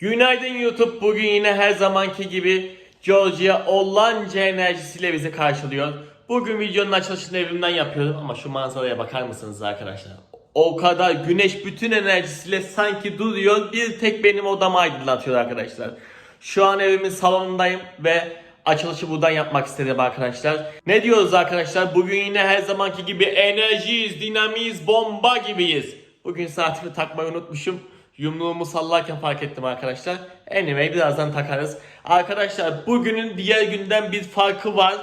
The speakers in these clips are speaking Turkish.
Günaydın YouTube. Bugün yine her zamanki gibi Georgia Ollanca enerjisiyle bizi karşılıyor. Bugün videonun açılışını evimden yapıyorum ama şu manzaraya bakar mısınız arkadaşlar? O kadar güneş bütün enerjisiyle sanki duruyor. Bir tek benim odamı aydınlatıyor arkadaşlar. Şu an evimin salonundayım ve açılışı buradan yapmak istedim arkadaşlar. Ne diyoruz arkadaşlar? Bugün yine her zamanki gibi enerjiyiz, dinamiyiz, bomba gibiyiz. Bugün saatimi takmayı unutmuşum. Yumruğumu sallarken fark ettim arkadaşlar. Anyway birazdan takarız. Arkadaşlar bugünün diğer günden bir farkı var.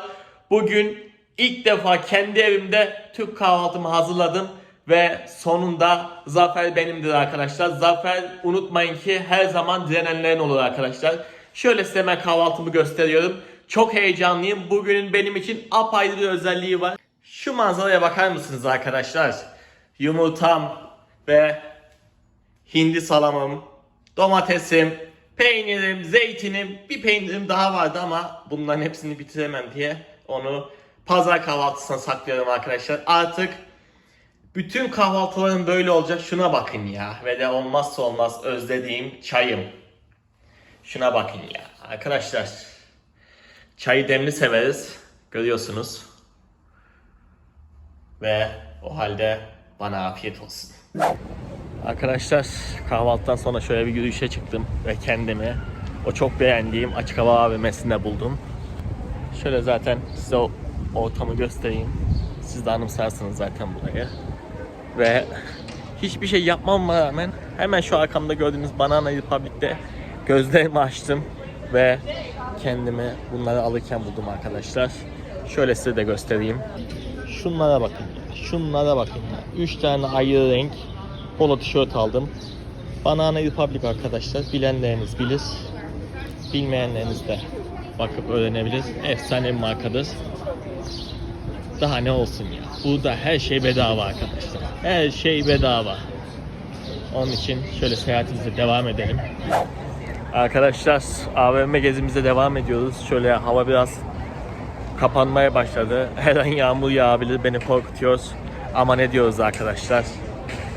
Bugün ilk defa kendi evimde Türk kahvaltımı hazırladım. Ve sonunda zafer benimdir arkadaşlar. Zafer unutmayın ki her zaman direnenlerin olur arkadaşlar. Şöyle size hemen kahvaltımı gösteriyorum. Çok heyecanlıyım. Bugünün benim için apayrı bir özelliği var. Şu manzaraya bakar mısınız arkadaşlar? Yumurtam ve hindi salamım, domatesim, peynirim, zeytinim, bir peynirim daha vardı ama bunların hepsini bitiremem diye onu pazar kahvaltısına saklıyorum arkadaşlar. Artık bütün kahvaltılarım böyle olacak. Şuna bakın ya. Ve de olmazsa olmaz özlediğim çayım. Şuna bakın ya. Arkadaşlar çayı demli severiz. Görüyorsunuz. Ve o halde bana afiyet olsun. Arkadaşlar kahvaltıdan sonra şöyle bir yürüyüşe çıktım ve kendimi o çok beğendiğim açık hava AVM'sinde buldum. Şöyle zaten size o ortamı göstereyim. Siz de anımsarsınız zaten burayı. Ve hiçbir şey yapmama rağmen hemen şu arkamda gördüğünüz Banana Republic'te gözlerimi açtım ve kendimi bunları alırken buldum arkadaşlar. Şöyle size de göstereyim. Şunlara bakın. Şunlara bakın. ya. Üç tane ayrı renk polo tişört aldım. Banana Republic arkadaşlar. Bilenleriniz bilir. Bilmeyenleriniz de bakıp öğrenebilir. Efsane bir markadır. Daha ne olsun ya. Burada her şey bedava arkadaşlar. Her şey bedava. Onun için şöyle seyahatimize devam edelim. Arkadaşlar AVM gezimize devam ediyoruz. Şöyle hava biraz kapanmaya başladı. Her an yağmur yağabilir beni korkutuyor. Ama ne diyoruz arkadaşlar?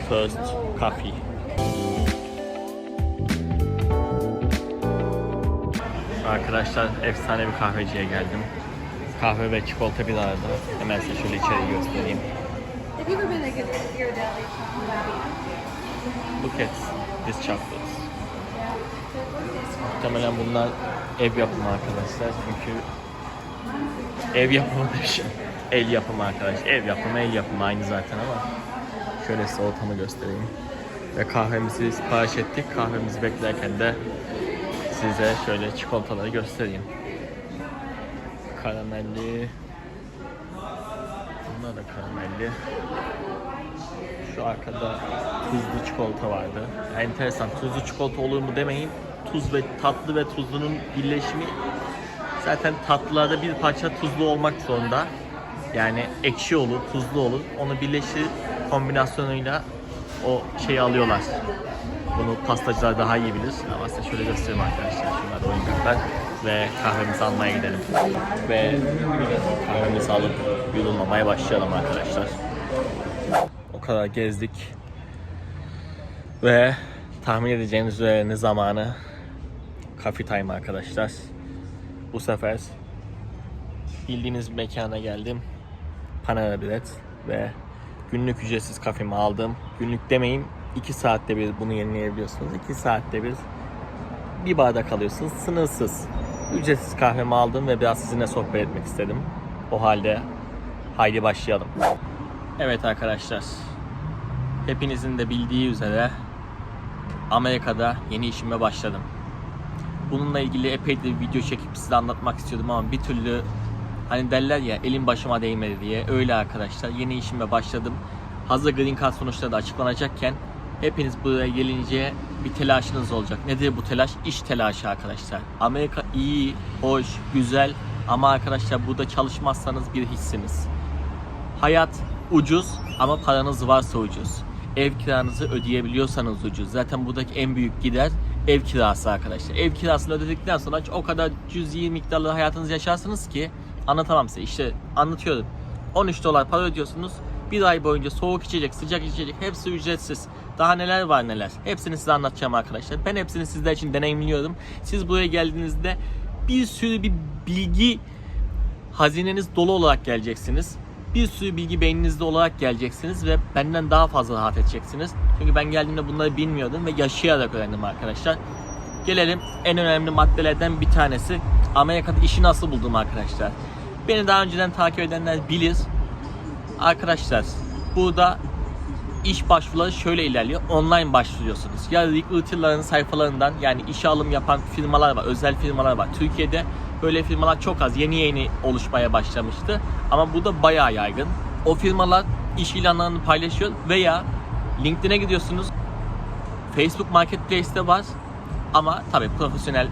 First coffee. Arkadaşlar efsane bir kahveciye geldim. Kahve ve çikolata bir arada. Hemen size şöyle içeri göstereyim. Look at this chocolates. Muhtemelen bunlar ev yapımı arkadaşlar çünkü ev yapımı demişim. El yapımı arkadaş. Ev yapımı, el yapımı aynı zaten ama şöyle size göstereyim. Ve kahvemizi sipariş ettik. Kahvemizi beklerken de size şöyle çikolataları göstereyim. Karamelli. Bunlar da karamelli. Şu arkada tuzlu çikolata vardı. Enteresan. Tuzlu çikolata olur mu demeyin. Tuz ve tatlı ve tuzlunun birleşimi zaten tatlılarda bir parça tuzlu olmak zorunda. Yani ekşi olur, tuzlu olur. Onu birleştir kombinasyonuyla o şeyi alıyorlar. Bunu pastacılar daha iyi bilir. Ama size şöyle göstereyim arkadaşlar. Şunlar oyuncaklar. Ve kahvemizi almaya gidelim. Ve kahvemizi alıp yudumlamaya başlayalım arkadaşlar. O kadar gezdik. Ve tahmin edeceğiniz üzere ne zamanı Coffee Time arkadaşlar. Bu sefer bildiğiniz mekana geldim. Panera Bread ve günlük ücretsiz kafemi aldım. Günlük demeyin 2 saatte bir bunu yenileyebiliyorsunuz. 2 saatte bir bir bardak alıyorsunuz. Sınırsız. Ücretsiz kahvemi aldım ve biraz sizinle sohbet etmek istedim. O halde haydi başlayalım. Evet arkadaşlar. Hepinizin de bildiği üzere Amerika'da yeni işime başladım. Bununla ilgili epey de bir video çekip size anlatmak istiyordum ama bir türlü hani derler ya elim başıma değmedi diye öyle arkadaşlar yeni işime başladım. Hazır Green Card sonuçları da açıklanacakken hepiniz buraya gelince bir telaşınız olacak. Nedir bu telaş? İş telaşı arkadaşlar. Amerika iyi, hoş, güzel ama arkadaşlar burada çalışmazsanız bir hissiniz. Hayat ucuz ama paranız varsa ucuz. Ev kiranızı ödeyebiliyorsanız ucuz. Zaten buradaki en büyük gider ev kirası arkadaşlar. Ev kirasını ödedikten sonra o kadar cüzi miktarlı hayatınızı yaşarsınız ki anlatamam size. İşte anlatıyorum. 13 dolar para ödüyorsunuz. Bir ay boyunca soğuk içecek, sıcak içecek hepsi ücretsiz. Daha neler var neler. Hepsini size anlatacağım arkadaşlar. Ben hepsini sizler için deneyimliyorum. Siz buraya geldiğinizde bir sürü bir bilgi hazineniz dolu olarak geleceksiniz. Bir sürü bilgi beyninizde olarak geleceksiniz ve benden daha fazla rahat edeceksiniz. Çünkü ben geldiğimde bunları bilmiyordum ve yaşayarak öğrendim arkadaşlar. Gelelim en önemli maddelerden bir tanesi. Amerika'da işi nasıl buldum arkadaşlar. Beni daha önceden takip edenler bilir. Arkadaşlar burada iş başvuruları şöyle ilerliyor. Online başvuruyorsunuz. Ya recruiterların sayfalarından yani işe alım yapan firmalar var. Özel firmalar var. Türkiye'de böyle firmalar çok az. Yeni yeni oluşmaya başlamıştı. Ama bu da bayağı yaygın. O firmalar iş ilanlarını paylaşıyor veya LinkedIn'e gidiyorsunuz. Facebook Marketplace'te var. Ama tabii profesyonel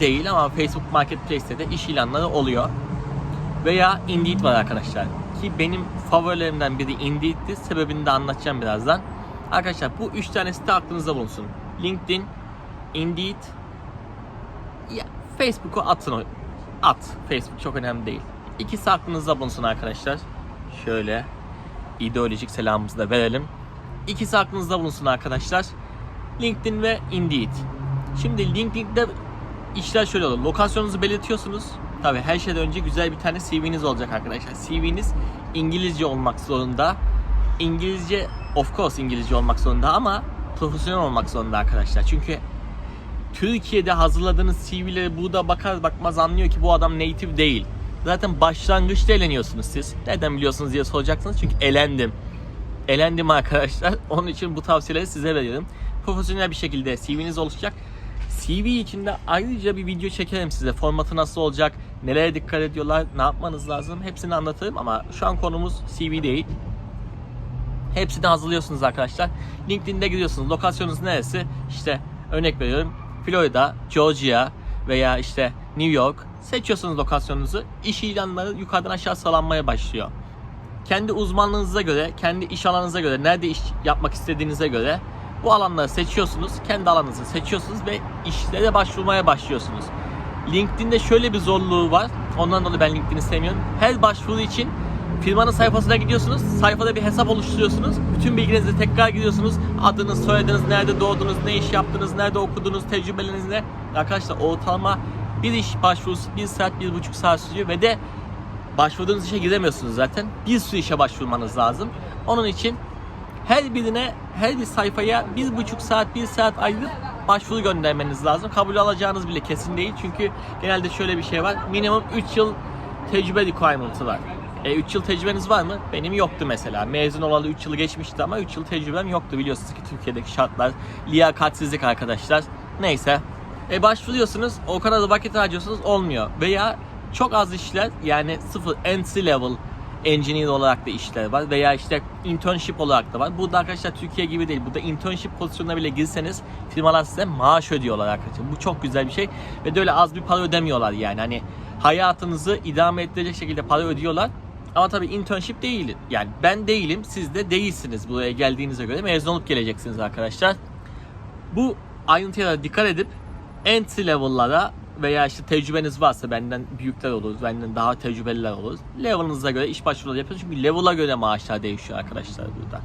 değil ama Facebook Marketplace'te de iş ilanları oluyor. Veya Indeed var arkadaşlar. Ki benim favorilerimden biri Indeed'ti. Sebebini de anlatacağım birazdan. Arkadaşlar bu üç tanesi de aklınızda bulunsun. LinkedIn, Indeed, ya Facebook'u atın. At. Facebook çok önemli değil. İkisi aklınızda bulunsun arkadaşlar. Şöyle ideolojik selamımızı da verelim. İkisi aklınızda bulunsun arkadaşlar. LinkedIn ve Indeed. Şimdi LinkedIn'de işler şöyle olur. Lokasyonunuzu belirtiyorsunuz. Tabii her şeyden önce güzel bir tane CV'niz olacak arkadaşlar. CV'niz İngilizce olmak zorunda. İngilizce of course İngilizce olmak zorunda ama profesyonel olmak zorunda arkadaşlar. Çünkü Türkiye'de hazırladığınız CV'lere burada bakar bakmaz anlıyor ki bu adam native değil. Zaten başlangıçta eleniyorsunuz siz. Nereden biliyorsunuz diye soracaksınız çünkü elendim. Elendim arkadaşlar. Onun için bu tavsiyeleri size veriyorum. Profesyonel bir şekilde CV'niz oluşacak. CV içinde ayrıca bir video çekerim size. Formatı nasıl olacak, nelere dikkat ediyorlar, ne yapmanız lazım hepsini anlatırım ama şu an konumuz CV değil. Hepsini hazırlıyorsunuz arkadaşlar. LinkedIn'de gidiyorsunuz. Lokasyonunuz neresi? İşte örnek veriyorum. Florida, Georgia veya işte New York. Seçiyorsunuz lokasyonunuzu. İş ilanları yukarıdan aşağı sıralanmaya başlıyor. Kendi uzmanlığınıza göre, kendi iş alanınıza göre, nerede iş yapmak istediğinize göre bu alanları seçiyorsunuz. Kendi alanınızı seçiyorsunuz ve işlere başvurmaya başlıyorsunuz. LinkedIn'de şöyle bir zorluğu var. Ondan dolayı ben LinkedIn'i sevmiyorum. Her başvuru için firmanın sayfasına gidiyorsunuz. Sayfada bir hesap oluşturuyorsunuz. Bütün bilgilerinizi tekrar giriyorsunuz. Adınız, soyadınız, nerede doğdunuz, ne iş yaptınız, nerede okudunuz, tecrübeleriniz ne? Arkadaşlar ortalama bir iş başvurusu bir saat, bir buçuk saat sürüyor ve de başvurduğunuz işe giremiyorsunuz zaten. Bir sürü işe başvurmanız lazım. Onun için her birine, her bir sayfaya bir buçuk saat, bir saat ayırıp başvuru göndermeniz lazım. Kabul alacağınız bile kesin değil. Çünkü genelde şöyle bir şey var. Minimum 3 yıl tecrübe requirement'ı var. E, 3 yıl tecrübeniz var mı? Benim yoktu mesela. Mezun olalı 3 yılı geçmişti ama 3 yıl tecrübem yoktu. Biliyorsunuz ki Türkiye'deki şartlar liyakatsizlik arkadaşlar. Neyse. E başvuruyorsunuz. O kadar da vakit harcıyorsunuz. Olmuyor. Veya çok az işler yani sıfır entry level engineer olarak da işler var veya işte internship olarak da var. Burada arkadaşlar Türkiye gibi değil. Burada internship pozisyonuna bile girseniz firmalar size maaş ödüyorlar arkadaşlar. Bu çok güzel bir şey ve de öyle az bir para ödemiyorlar yani. Hani hayatınızı idame ettirecek şekilde para ödüyorlar. Ama tabii internship değil. Yani ben değilim, siz de değilsiniz buraya geldiğinize göre. Mezun olup geleceksiniz arkadaşlar. Bu ayrıntılara dikkat edip entry level'lara veya işte tecrübeniz varsa benden büyükler olur, benden daha tecrübeliler olur. Level'ınıza göre iş başvuruları yapıyorsunuz. Çünkü level'a göre maaşlar değişiyor arkadaşlar burada.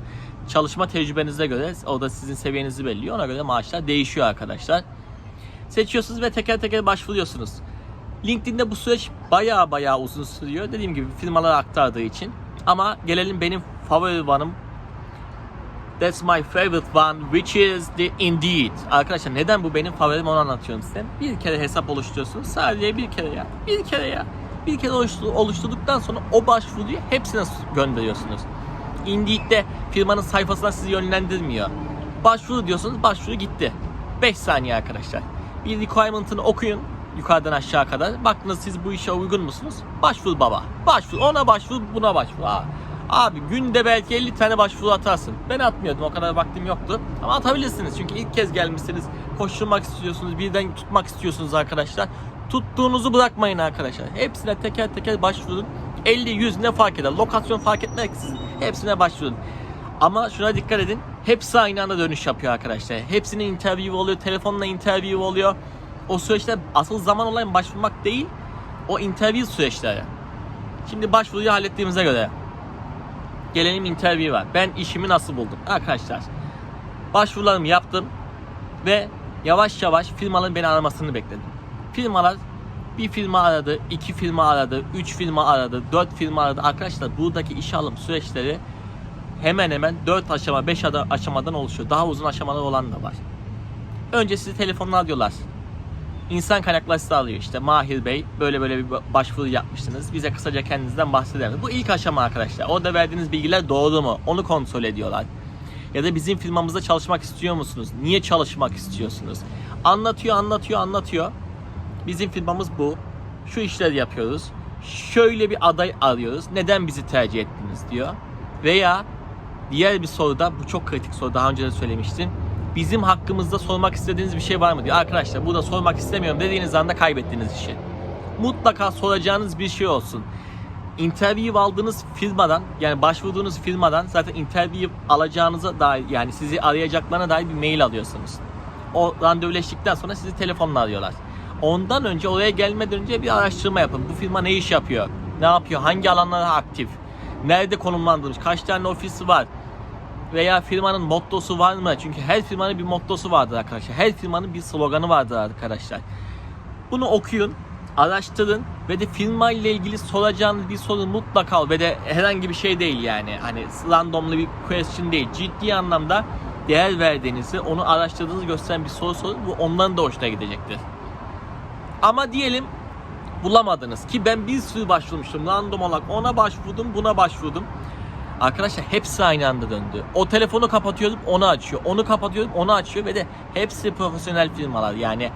Çalışma tecrübenize göre o da sizin seviyenizi belirliyor. Ona göre maaşlar değişiyor arkadaşlar. Seçiyorsunuz ve teker teker başvuruyorsunuz. LinkedIn'de bu süreç baya baya uzun sürüyor. Dediğim gibi firmalara aktardığı için. Ama gelelim benim favori one'ım That's my favorite one which is the Indeed. Arkadaşlar neden bu benim favorim onu anlatıyorum size. Bir kere hesap oluşturuyorsunuz. Sadece bir kere ya. Bir kere ya. Bir kere oluştur- oluşturduktan sonra o başvuruyu hepsine gönderiyorsunuz. Indeed'de firmanın sayfasına sizi yönlendirmiyor. Başvuru diyorsunuz başvuru gitti. 5 saniye arkadaşlar. Bir requirement'ını okuyun yukarıdan aşağı kadar. Baktınız siz bu işe uygun musunuz? Başvur baba. Başvur. Ona başvur, buna başvur. Aa, Abi günde belki 50 tane başvuru atarsın. Ben atmıyordum o kadar vaktim yoktu. Ama atabilirsiniz çünkü ilk kez gelmişsiniz. Koşturmak istiyorsunuz, birden tutmak istiyorsunuz arkadaşlar. Tuttuğunuzu bırakmayın arkadaşlar. Hepsine teker teker başvurun. 50 100 ne fark eder? Lokasyon fark etmeksizin hepsine başvurun. Ama şuna dikkat edin. Hepsi aynı anda dönüş yapıyor arkadaşlar. Hepsinin interview oluyor, telefonla interview oluyor. O süreçte asıl zaman olan başvurmak değil, o interview süreçleri. Şimdi başvuruyu hallettiğimize göre gelelim interview var. Ben işimi nasıl buldum? Arkadaşlar Başvurularımı yaptım ve yavaş yavaş firmaların beni aramasını bekledim. Firmalar bir firma aradı, iki firma aradı, üç firma aradı, dört firma aradı. Arkadaşlar buradaki iş alım süreçleri hemen hemen 4 aşama 5 aşamadan oluşuyor. Daha uzun aşamalar olan da var. Önce sizi telefonla alıyorlar. İnsan kaynakları sizi arıyor işte Mahir Bey böyle böyle bir başvuru yapmışsınız. Bize kısaca kendinizden bahseder? Bu ilk aşama arkadaşlar. Orada verdiğiniz bilgiler doğru mu? Onu kontrol ediyorlar. Ya da bizim firmamızda çalışmak istiyor musunuz? Niye çalışmak istiyorsunuz? Anlatıyor, anlatıyor, anlatıyor. Bizim firmamız bu. Şu işleri yapıyoruz. Şöyle bir aday arıyoruz. Neden bizi tercih ettiniz diyor. Veya diğer bir soruda bu çok kritik soru daha önce de söylemiştim. Bizim hakkımızda sormak istediğiniz bir şey var mı diyor. Arkadaşlar burada sormak istemiyorum dediğiniz anda kaybettiğiniz işi. Mutlaka soracağınız bir şey olsun. Interview aldığınız firmadan yani başvurduğunuz firmadan zaten interview alacağınıza dair yani sizi arayacaklarına dair bir mail alıyorsunuz. O randevuleştikten sonra sizi telefonla arıyorlar. Ondan önce oraya gelmeden önce bir araştırma yapın. Bu firma ne iş yapıyor? Ne yapıyor? Hangi alanlara aktif? Nerede konumlandırmış? Kaç tane ofisi var? Veya firmanın mottosu var mı? Çünkü her firmanın bir mottosu vardır arkadaşlar. Her firmanın bir sloganı vardır arkadaşlar. Bunu okuyun, araştırın ve de firma ile ilgili soracağınız bir soru mutlaka ve de herhangi bir şey değil yani. Hani randomlu bir question değil. Ciddi anlamda değer verdiğinizi, onu araştırdığınızı gösteren bir soru sorun. Bu onların da hoşuna gidecektir. Ama diyelim bulamadınız ki ben bir sürü başvurmuştum. Random olarak ona başvurdum, buna başvurdum. Arkadaşlar hepsi aynı anda döndü. O telefonu kapatıyorum, onu açıyor. Onu kapatıyorum, onu açıyor ve de hepsi profesyonel firmalar. Yani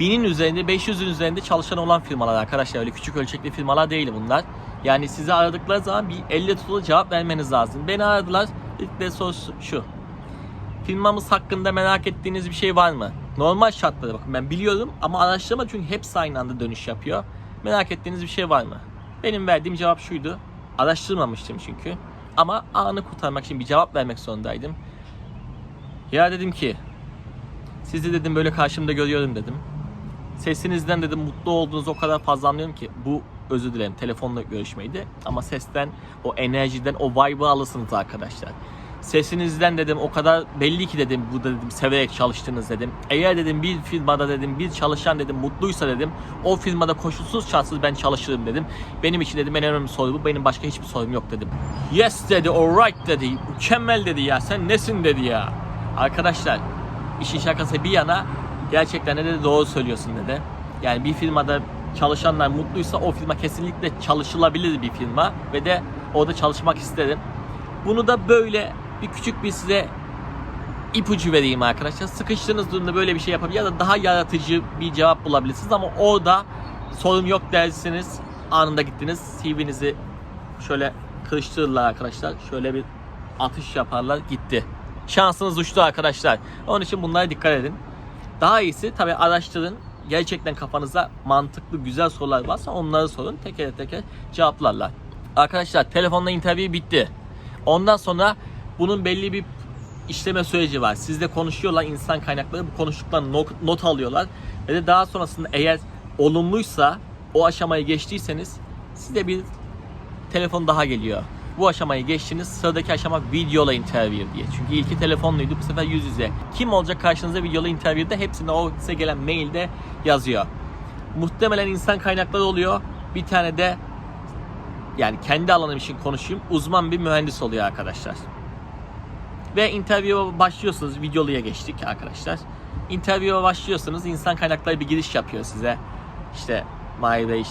binin üzerinde, 500'ün üzerinde çalışan olan firmalar arkadaşlar. Öyle küçük ölçekli firmalar değil bunlar. Yani sizi aradıkları zaman bir elle tutulu cevap vermeniz lazım. Beni aradılar. İlk de sorusu şu. Firmamız hakkında merak ettiğiniz bir şey var mı? Normal şartlarda bakın ben biliyorum ama araştırma çünkü hepsi aynı anda dönüş yapıyor. Merak ettiğiniz bir şey var mı? Benim verdiğim cevap şuydu. Araştırmamıştım çünkü. Ama anı kurtarmak için bir cevap vermek zorundaydım. Ya dedim ki sizi dedim böyle karşımda görüyorum dedim. Sesinizden dedim mutlu olduğunuzu o kadar fazla anlıyorum ki bu özür dilerim telefonla görüşmeydi ama sesten o enerjiden o vibe'ı alırsınız arkadaşlar. Sesinizden dedim o kadar belli ki dedim bu dedim severek çalıştınız dedim. Eğer dedim bir firmada dedim bir çalışan dedim mutluysa dedim o firmada koşulsuz şartsız ben çalışırım dedim. Benim için dedim en önemli soru bu benim başka hiçbir sorum yok dedim. Yes dedi alright dedi mükemmel dedi ya sen nesin dedi ya. Arkadaşlar işin şakası bir yana gerçekten de doğru söylüyorsun dedi. Yani bir firmada çalışanlar mutluysa o firma kesinlikle çalışılabilir bir firma ve de orada çalışmak isterim. Bunu da böyle bir küçük bir size ipucu vereyim arkadaşlar. Sıkıştığınız durumda böyle bir şey yapabilir ya da daha yaratıcı bir cevap bulabilirsiniz ama orada sorun yok dersiniz. Anında gittiniz. CV'nizi şöyle kırıştırırlar arkadaşlar. Şöyle bir atış yaparlar. Gitti. Şansınız uçtu arkadaşlar. Onun için bunlara dikkat edin. Daha iyisi tabi araştırın. Gerçekten kafanıza mantıklı güzel sorular varsa onları sorun. Teker teker cevaplarlar. Arkadaşlar telefonla interview bitti. Ondan sonra bunun belli bir işleme süreci var. Sizle konuşuyorlar insan kaynakları bu konuştuklarını not, not alıyorlar. Ve de daha sonrasında eğer olumluysa o aşamayı geçtiyseniz size bir telefon daha geliyor. Bu aşamayı geçtiniz. Sıradaki aşama videola interview diye. Çünkü ilki telefonluydu. Bu sefer yüz yüze. Kim olacak karşınıza videola interview'de hepsinde o size gelen mailde yazıyor. Muhtemelen insan kaynakları oluyor. Bir tane de yani kendi alanım için konuşayım. Uzman bir mühendis oluyor arkadaşlar. Ve interview'a başlıyorsunuz. Videoluya geçtik arkadaşlar. Interview'a başlıyorsunuz. insan kaynakları bir giriş yapıyor size. İşte Mahir Bey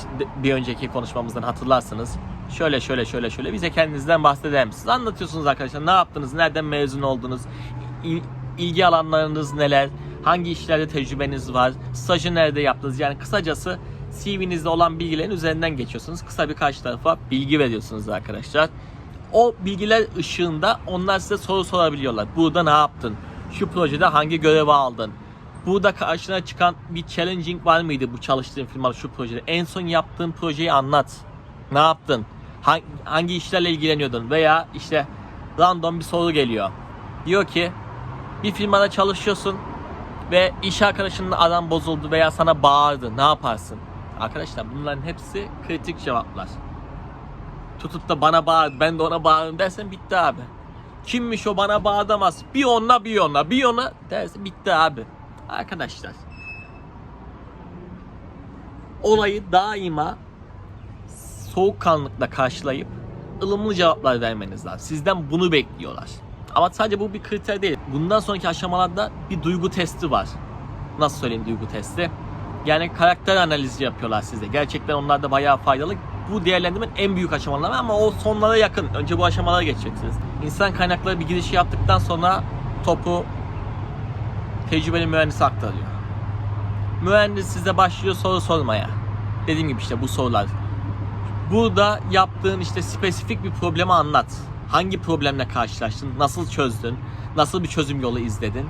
bir önceki konuşmamızdan hatırlarsınız. Şöyle şöyle şöyle şöyle bize kendinizden bahseder misiniz? Anlatıyorsunuz arkadaşlar. Ne yaptınız? Nereden mezun oldunuz? İl- ilgi alanlarınız neler? Hangi işlerde tecrübeniz var? Stajı nerede yaptınız? Yani kısacası CV'nizde olan bilgilerin üzerinden geçiyorsunuz. Kısa bir karşı tarafa bilgi veriyorsunuz arkadaşlar. O bilgiler ışığında onlar size soru sorabiliyorlar. Burada ne yaptın? Şu projede hangi görevi aldın? Burada karşına çıkan bir challenging var mıydı bu çalıştığın firmada şu projede? En son yaptığın projeyi anlat. Ne yaptın? Hangi, işlerle ilgileniyordun? Veya işte random bir soru geliyor. Diyor ki bir firmada çalışıyorsun ve iş arkadaşınla aran bozuldu veya sana bağırdı. Ne yaparsın? Arkadaşlar bunların hepsi kritik cevaplar. Tutup da bana bağır, ben de ona bağırırım dersen bitti abi. Kimmiş o bana bağlamaz. Bir onla bir onla bir ona derse bitti abi. Arkadaşlar. Olayı daima soğukkanlılıkla karşılayıp ılımlı cevaplar vermeniz lazım. Sizden bunu bekliyorlar. Ama sadece bu bir kriter değil. Bundan sonraki aşamalarda bir duygu testi var. Nasıl söyleyeyim duygu testi? Yani karakter analizi yapıyorlar size. Gerçekten onlar da bayağı faydalı. Bu değerlendirmenin en büyük aşamaları ama o sonlara yakın. Önce bu aşamalara geçeceksiniz. İnsan kaynakları bir girişi yaptıktan sonra topu tecrübeli mühendise aktarıyor. Mühendis size başlıyor soru sormaya. Dediğim gibi işte bu sorular. Burada yaptığın işte spesifik bir problemi anlat. Hangi problemle karşılaştın? Nasıl çözdün? Nasıl bir çözüm yolu izledin?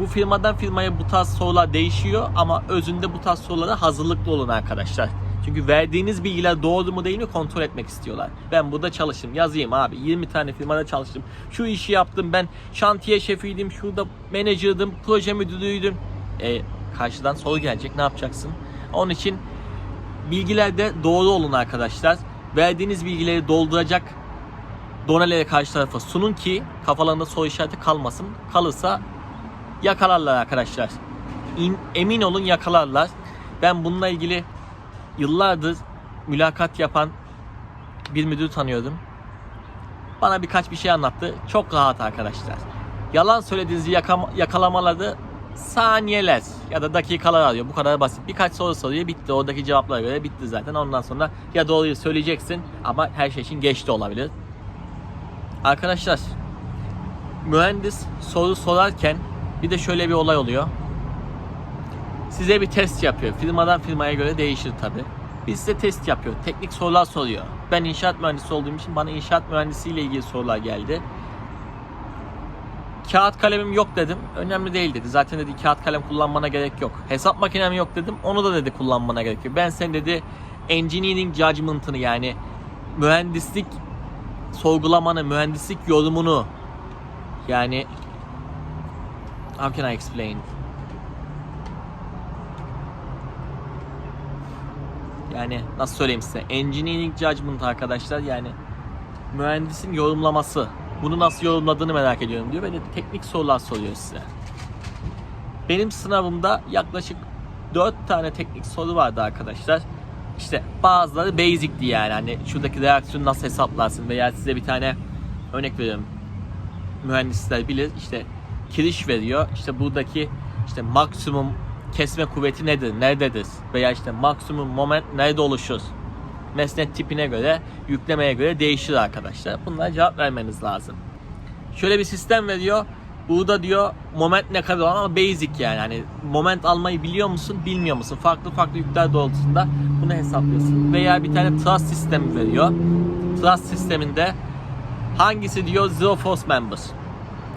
Bu firmadan firmaya bu tarz sorular değişiyor ama özünde bu tarz sorulara hazırlıklı olun arkadaşlar. Çünkü verdiğiniz bilgiler doğru mu değil mi kontrol etmek istiyorlar. Ben burada çalıştım. Yazayım abi. 20 tane firmada çalıştım. Şu işi yaptım. Ben şantiye şefiydim. Şurada menajerdim. Proje müdürüydüm. E, karşıdan soru gelecek. Ne yapacaksın? Onun için bilgilerde doğru olun arkadaşlar. Verdiğiniz bilgileri dolduracak doneleri karşı tarafa sunun ki kafalarında soru işareti kalmasın. Kalırsa yakalarlar arkadaşlar. İn- emin olun yakalarlar. Ben bununla ilgili yıllardır mülakat yapan bir müdür tanıyordum. Bana birkaç bir şey anlattı. Çok rahat arkadaşlar. Yalan söylediğinizi yakalamaları saniyeler ya da dakikalar alıyor. Bu kadar basit. Birkaç soru soruyor bitti. Oradaki cevaplara göre bitti zaten. Ondan sonra ya doğruyu söyleyeceksin ama her şey için geç de olabilir. Arkadaşlar mühendis soru sorarken bir de şöyle bir olay oluyor. Size bir test yapıyor. Firmadan firmaya göre değişir tabi. Bir size test yapıyor. Teknik sorular soruyor. Ben inşaat mühendisi olduğum için bana inşaat mühendisiyle ilgili sorular geldi. Kağıt kalemim yok dedim. Önemli değil dedi. Zaten dedi kağıt kalem kullanmana gerek yok. Hesap makinem yok dedim. Onu da dedi kullanmana gerek yok. Ben sen dedi engineering judgment'ını yani mühendislik sorgulamanı, mühendislik yorumunu yani how can I explain? Yani nasıl söyleyeyim size? Engineering judgment arkadaşlar yani mühendisin yorumlaması. Bunu nasıl yorumladığını merak ediyorum diyor. Böyle teknik sorular soruyor size. Benim sınavımda yaklaşık 4 tane teknik soru vardı arkadaşlar. İşte bazıları basic'ti yani. Hani şuradaki reaksiyonu nasıl hesaplarsın veya size bir tane örnek veriyorum. Mühendisler bilir işte kiriş veriyor. İşte buradaki işte maksimum kesme kuvveti nedir, nerededir? Veya işte maksimum moment nerede oluşur? Mesnet tipine göre, yüklemeye göre değişir arkadaşlar. Bunlara cevap vermeniz lazım. Şöyle bir sistem veriyor. Burada diyor moment ne kadar olan ama basic yani. Hani moment almayı biliyor musun, bilmiyor musun? Farklı farklı yükler doğrultusunda bunu hesaplıyorsun. Veya bir tane trust sistemi veriyor. Trust sisteminde hangisi diyor zero force member.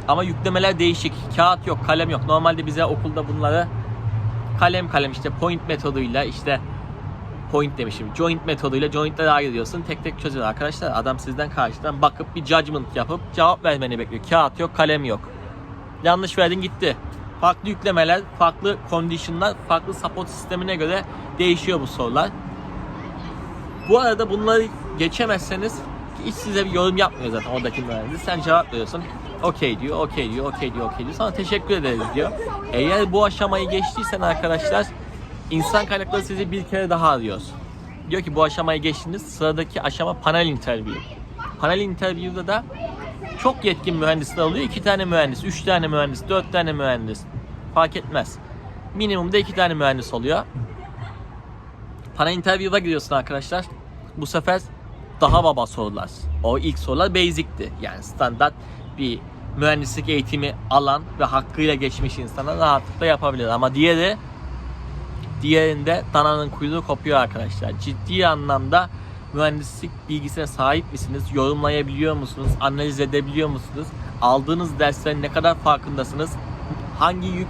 Ama yüklemeler değişik. Kağıt yok, kalem yok. Normalde bize okulda bunları kalem kalem işte point metoduyla işte point demişim. Joint metoduyla jointleri ayırıyorsun. Tek tek çözüyor arkadaşlar. Adam sizden karşıdan bakıp bir judgment yapıp cevap vermeni bekliyor. Kağıt yok, kalem yok. Yanlış verdin gitti. Farklı yüklemeler, farklı condition'lar, farklı support sistemine göre değişiyor bu sorular. Bu arada bunları geçemezseniz hiç size bir yorum yapmıyor zaten oradaki mühendis. Sen cevap veriyorsun. Okey diyor, okey diyor, okey diyor, okey diyor. Sana teşekkür ederiz diyor. Eğer bu aşamayı geçtiysen arkadaşlar insan kaynakları sizi bir kere daha arıyor. Diyor ki bu aşamayı geçtiniz. Sıradaki aşama panel interview. Panel interview'da da çok yetkin mühendisler oluyor. iki tane mühendis, üç tane mühendis, dört tane mühendis. Fark etmez. Minimumda iki tane mühendis oluyor. Panel interview'a giriyorsun arkadaşlar. Bu sefer daha baba sorular. O ilk sorular basic'ti. Yani standart bir mühendislik eğitimi alan ve hakkıyla geçmiş insana rahatlıkla yapabilir. Ama diğeri diğerinde dananın kuyruğu kopuyor arkadaşlar. Ciddi anlamda mühendislik bilgisine sahip misiniz? Yorumlayabiliyor musunuz? Analiz edebiliyor musunuz? Aldığınız derslerin ne kadar farkındasınız? Hangi yük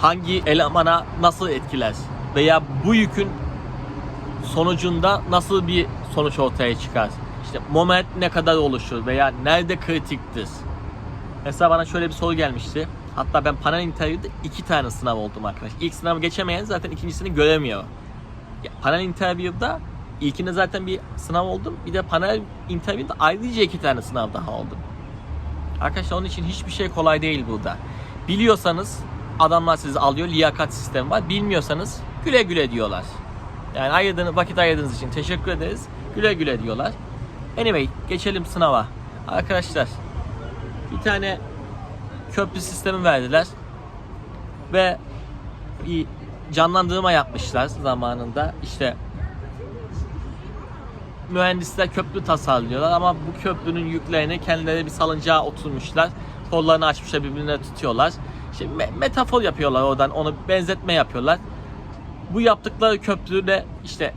hangi elemana nasıl etkiler? Veya bu yükün sonucunda nasıl bir sonuç ortaya çıkar? İşte moment ne kadar oluşur veya nerede kritiktir? Mesela bana şöyle bir soru gelmişti. Hatta ben panel interview'de iki tane sınav oldum arkadaş. İlk sınavı geçemeyen zaten ikincisini göremiyor. Ya, panel interview'da ilkinde zaten bir sınav oldum. Bir de panel interview'da ayrıca iki tane sınav daha oldum. Arkadaşlar onun için hiçbir şey kolay değil burada. Biliyorsanız adamlar sizi alıyor. Liyakat sistemi var. Bilmiyorsanız güle güle diyorlar. Yani ayırdığınız, vakit ayırdığınız için teşekkür ederiz. Güle güle diyorlar. Anyway geçelim sınava. Arkadaşlar bir tane köprü sistemi verdiler. Ve bir canlandırma yapmışlar zamanında. İşte mühendisler köprü tasarlıyorlar ama bu köprünün yüklerini kendileri bir salıncağa oturmuşlar. Kollarını açmışlar birbirine tutuyorlar. İşte me- metafor yapıyorlar oradan onu benzetme yapıyorlar. Bu yaptıkları köprüde işte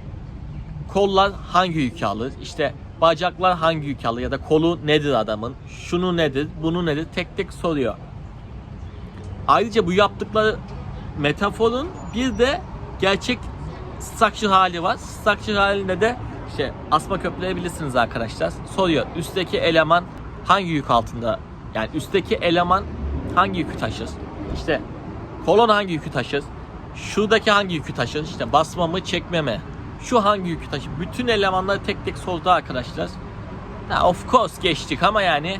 kollar hangi yükü alır? İşte bacaklar hangi yükü alır? Ya da kolu nedir adamın? Şunu nedir? Bunu nedir? Tek tek soruyor. Ayrıca bu yaptıkları metaforun bir de gerçek structure hali var. Structure halinde de işte asma köprüleri bilirsiniz arkadaşlar. Soruyor üstteki eleman hangi yük altında? Yani üstteki eleman hangi yükü taşır? İşte kolon hangi yükü taşır? Şuradaki hangi yükü taşır? İşte basma mı çekme mi? Şu hangi yükü taşır? Bütün elemanları tek tek sordu arkadaşlar. Ha, of course geçtik ama yani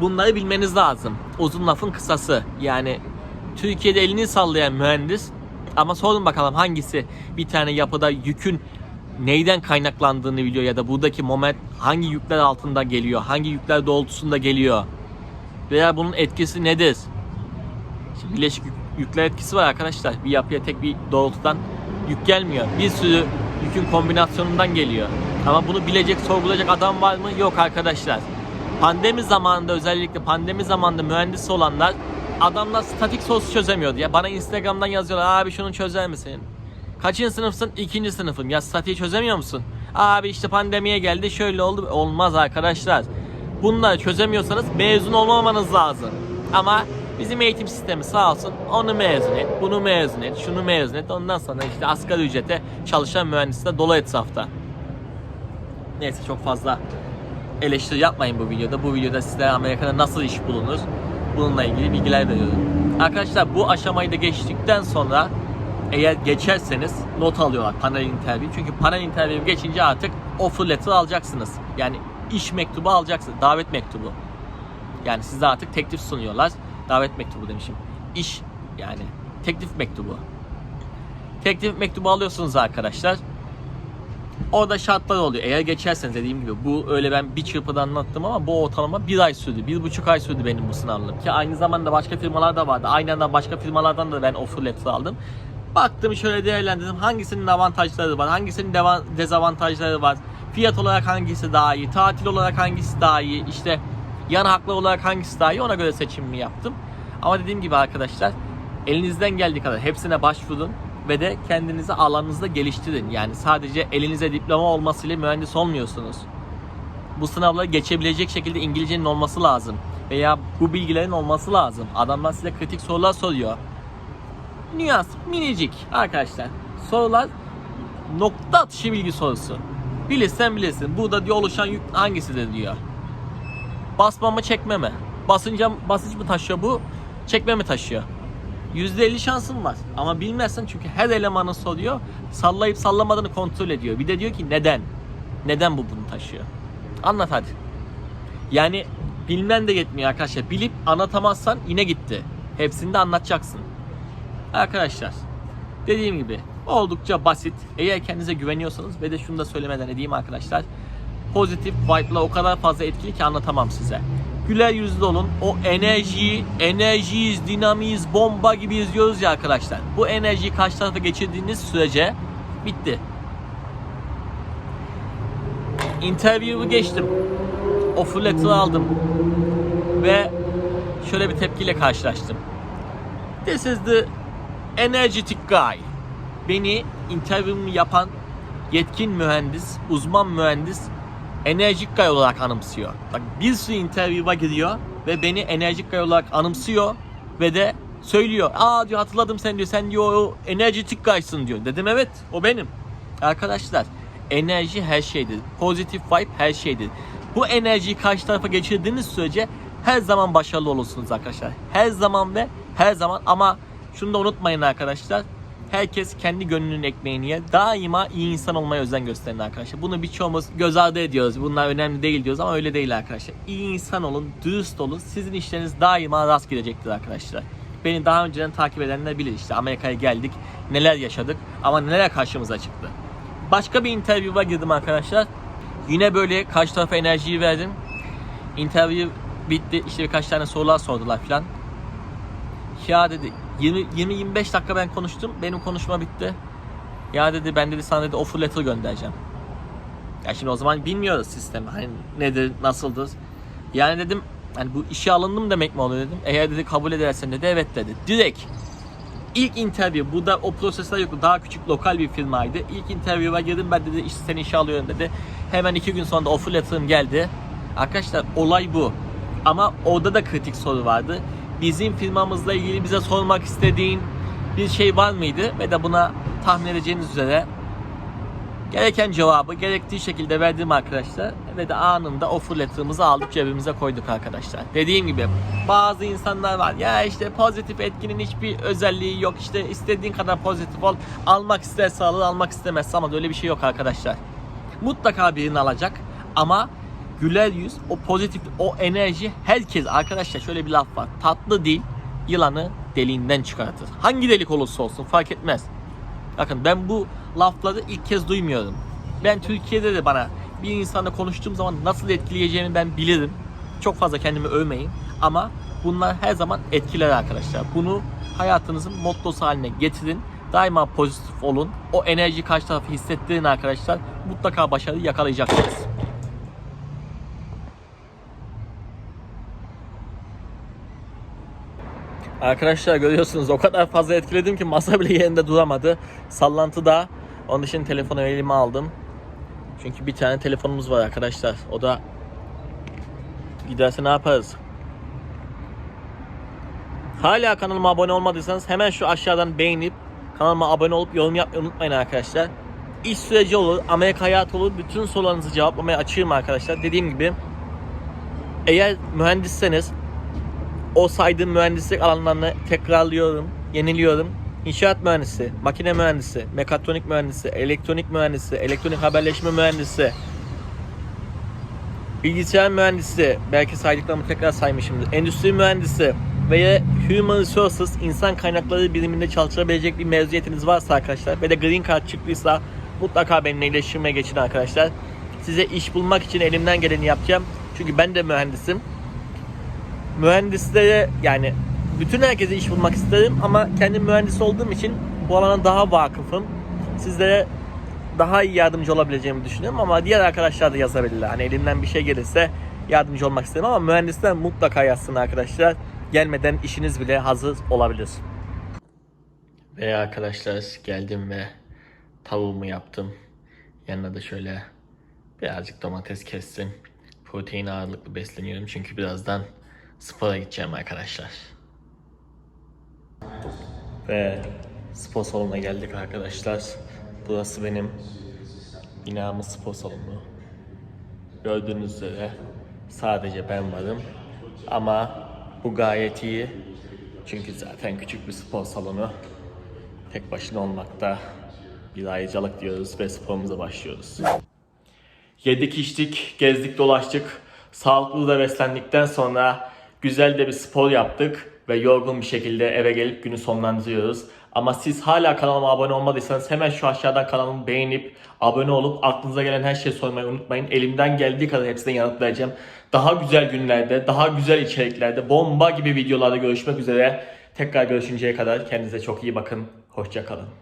bunları bilmeniz lazım. Uzun lafın kısası. Yani Türkiye'de elini sallayan mühendis ama sorun bakalım hangisi bir tane yapıda yükün neyden kaynaklandığını biliyor ya da buradaki moment hangi yükler altında geliyor, hangi yükler doğrultusunda geliyor veya bunun etkisi nedir? Şimdi bileşik yük- yükler etkisi var arkadaşlar. Bir yapıya tek bir doğrultudan yük gelmiyor. Bir sürü yükün kombinasyonundan geliyor. Ama bunu bilecek, sorgulayacak adam var mı? Yok arkadaşlar. Pandemi zamanında özellikle pandemi zamanında mühendis olanlar adamlar statik sorusu çözemiyordu ya. Bana Instagram'dan yazıyorlar abi şunu çözer misin? Kaçıncı sınıfsın? İkinci sınıfım. Ya statiği çözemiyor musun? Abi işte pandemiye geldi şöyle oldu. Olmaz arkadaşlar. Bunları çözemiyorsanız mezun olmamanız lazım. Ama bizim eğitim sistemi sağ olsun onu mezun et, bunu mezun et, şunu mezun et. Ondan sonra işte asgari ücrete çalışan mühendisler dolu etrafta. Neyse çok fazla eleştiri yapmayın bu videoda. Bu videoda sizlere Amerika'da nasıl iş bulunur bununla ilgili bilgiler veriyorum. Arkadaşlar bu aşamayı da geçtikten sonra eğer geçerseniz not alıyorlar panel interview. Çünkü panel interview geçince artık offer letter alacaksınız. Yani iş mektubu alacaksınız. Davet mektubu. Yani size artık teklif sunuyorlar. Davet mektubu demişim. İş yani teklif mektubu. Teklif mektubu alıyorsunuz arkadaşlar. Orada şartlar oluyor. Eğer geçerseniz dediğim gibi bu öyle ben bir çırpıda anlattım ama bu ortalama bir ay sürdü. Bir buçuk ay sürdü benim bu sınavım. Ki aynı zamanda başka firmalar da vardı. Aynı anda başka firmalardan da ben offer letter aldım. Baktım şöyle değerlendirdim. Hangisinin avantajları var, hangisinin dezavantajları var. Fiyat olarak hangisi daha iyi, tatil olarak hangisi daha iyi, işte yan haklar olarak hangisi daha iyi ona göre seçimimi yaptım. Ama dediğim gibi arkadaşlar elinizden geldiği kadar hepsine başvurun ve de kendinizi alanınızda geliştirin. Yani sadece elinize diploma olmasıyla mühendis olmuyorsunuz. Bu sınavları geçebilecek şekilde İngilizcenin olması lazım. Veya bu bilgilerin olması lazım. Adamlar size kritik sorular soruyor. Nüans minicik arkadaşlar. Sorular nokta atışı bilgi sorusu. Bilirsen bilirsin. Burada diyor oluşan yük hangisidir diyor. Basma mı çekme mi? Basınca basınç mı taşıyor bu? Çekme mi taşıyor? %50 şansın var. Ama bilmezsen çünkü her elemanı soruyor. Sallayıp sallamadığını kontrol ediyor. Bir de diyor ki neden? Neden bu bunu taşıyor? Anlat hadi. Yani bilmen de yetmiyor arkadaşlar. Bilip anlatamazsan yine gitti. Hepsini de anlatacaksın. Arkadaşlar dediğim gibi oldukça basit. Eğer kendinize güveniyorsanız ve de şunu da söylemeden edeyim arkadaşlar. Pozitif vibe'la o kadar fazla etkili ki anlatamam size. Güler yüzlü olun. O enerjiyi, enerjiyiz, dinamiyiz, bomba gibi izliyoruz ya arkadaşlar. Bu enerjiyi karşı tarafa geçirdiğiniz sürece bitti. Interview'u geçtim. Offer letter'ı aldım. Ve şöyle bir tepkiyle karşılaştım. This is the energetic guy. Beni interview'umu yapan yetkin mühendis, uzman mühendis enerjik guy olarak anımsıyor. Bak bir sürü interview'a gidiyor ve beni enerjik guy olarak anımsıyor ve de söylüyor. Aa diyor hatırladım sen diyor. Sen diyor o energetik guy'sın diyor. Dedim evet o benim. Arkadaşlar enerji her şeydir. Pozitif vibe her şeydir. Bu enerjiyi karşı tarafa geçirdiğiniz sürece her zaman başarılı olursunuz arkadaşlar. Her zaman ve her zaman ama şunu da unutmayın arkadaşlar. Herkes kendi gönlünün ekmeğini yer. Daima iyi insan olmaya özen gösterin arkadaşlar. Bunu birçoğumuz göz ardı ediyoruz. Bunlar önemli değil diyoruz ama öyle değil arkadaşlar. İyi insan olun, dürüst olun. Sizin işleriniz daima rast gidecektir arkadaşlar. Beni daha önceden takip edenler bilir işte Amerika'ya geldik, neler yaşadık ama neler karşımıza çıktı. Başka bir interview'a girdim arkadaşlar. Yine böyle karşı tarafa enerjiyi verdim. Interview bitti. İşte birkaç tane sorular sordular filan. Ya dedi 20-25 dakika ben konuştum. Benim konuşma bitti. Ya dedi ben dedi sana dedi offer letter göndereceğim. Ya şimdi o zaman bilmiyoruz sistemi. Hani nedir, nasıldır. Yani dedim hani bu işe alındım demek mi oluyor dedim. Eğer dedi kabul edersen dedi evet dedi. Direkt İlk interview, bu da o prosesler yoktu. Daha küçük lokal bir firmaydı. İlk interview'a girdim ben dedi işte seni işe alıyorum dedi. Hemen iki gün sonra da offer letter'ım geldi. Arkadaşlar olay bu. Ama orada da kritik soru vardı. Bizim firmamızla ilgili bize sormak istediğin bir şey var mıydı? Ve de buna tahmin edeceğiniz üzere gereken cevabı gerektiği şekilde verdim arkadaşlar ve de anında offer letter'ımızı aldık cebimize koyduk arkadaşlar. Dediğim gibi bazı insanlar var ya işte pozitif etkinin hiçbir özelliği yok işte istediğin kadar pozitif ol almak isterse alır almak istemezse ama öyle bir şey yok arkadaşlar. Mutlaka birini alacak ama güler yüz o pozitif o enerji herkes arkadaşlar şöyle bir laf var tatlı dil yılanı deliğinden çıkartır. Hangi delik olursa olsun fark etmez. Bakın ben bu lafları ilk kez duymuyorum. Ben Türkiye'de de bana bir insanla konuştuğum zaman nasıl etkileyeceğimi ben bilirim. Çok fazla kendimi övmeyin ama bunlar her zaman etkiler arkadaşlar. Bunu hayatınızın mottosu haline getirin. Daima pozitif olun. O enerji karşı tarafı hissettirin arkadaşlar. Mutlaka başarı yakalayacaksınız. Arkadaşlar görüyorsunuz o kadar fazla etkiledim ki masa bile yerinde duramadı. Sallantı da onun için telefonu elime aldım. Çünkü bir tane telefonumuz var arkadaşlar. O da giderse ne yaparız? Hala kanalıma abone olmadıysanız hemen şu aşağıdan beğenip kanalıma abone olup yorum yapmayı unutmayın arkadaşlar. İş süreci olur, Amerika hayatı olur. Bütün sorularınızı cevaplamaya açığım arkadaşlar. Dediğim gibi eğer mühendisseniz o saydığım mühendislik alanlarını tekrarlıyorum, yeniliyorum. İnşaat mühendisi, makine mühendisi, mekatronik mühendisi, elektronik mühendisi, elektronik haberleşme mühendisi, bilgisayar mühendisi, belki saydıklarımı tekrar saymışımdır. Endüstri mühendisi veya Human Resources insan kaynakları biriminde çalışabilecek bir mezuniyetiniz varsa arkadaşlar ve de Green Card çıktıysa mutlaka benimle iletişime geçin arkadaşlar. Size iş bulmak için elimden geleni yapacağım. Çünkü ben de mühendisim mühendislere yani bütün herkese iş bulmak isterim ama kendim mühendis olduğum için bu alana daha vakıfım. Sizlere daha iyi yardımcı olabileceğimi düşünüyorum ama diğer arkadaşlar da yazabilirler. Hani elimden bir şey gelirse yardımcı olmak isterim ama mühendisler mutlaka yazsın arkadaşlar. Gelmeden işiniz bile hazır olabilir. Ve arkadaşlar geldim ve tavuğumu yaptım. Yanına da şöyle birazcık domates kestim. Protein ağırlıklı besleniyorum çünkü birazdan spora gideceğim arkadaşlar. Ve spor salonuna geldik arkadaşlar. Burası benim binamın spor salonu. Gördüğünüz üzere sadece ben varım. Ama bu gayet iyi. Çünkü zaten küçük bir spor salonu. Tek başına olmakta bir ayrıcalık diyoruz ve sporumuza başlıyoruz. Yedik içtik, gezdik dolaştık. Sağlıklı da beslendikten sonra güzel de bir spor yaptık ve yorgun bir şekilde eve gelip günü sonlandırıyoruz. Ama siz hala kanalıma abone olmadıysanız hemen şu aşağıdan kanalımı beğenip abone olup aklınıza gelen her şeyi sormayı unutmayın. Elimden geldiği kadar hepsine yanıt vereceğim. Daha güzel günlerde, daha güzel içeriklerde, bomba gibi videolarda görüşmek üzere. Tekrar görüşünceye kadar kendinize çok iyi bakın. Hoşçakalın.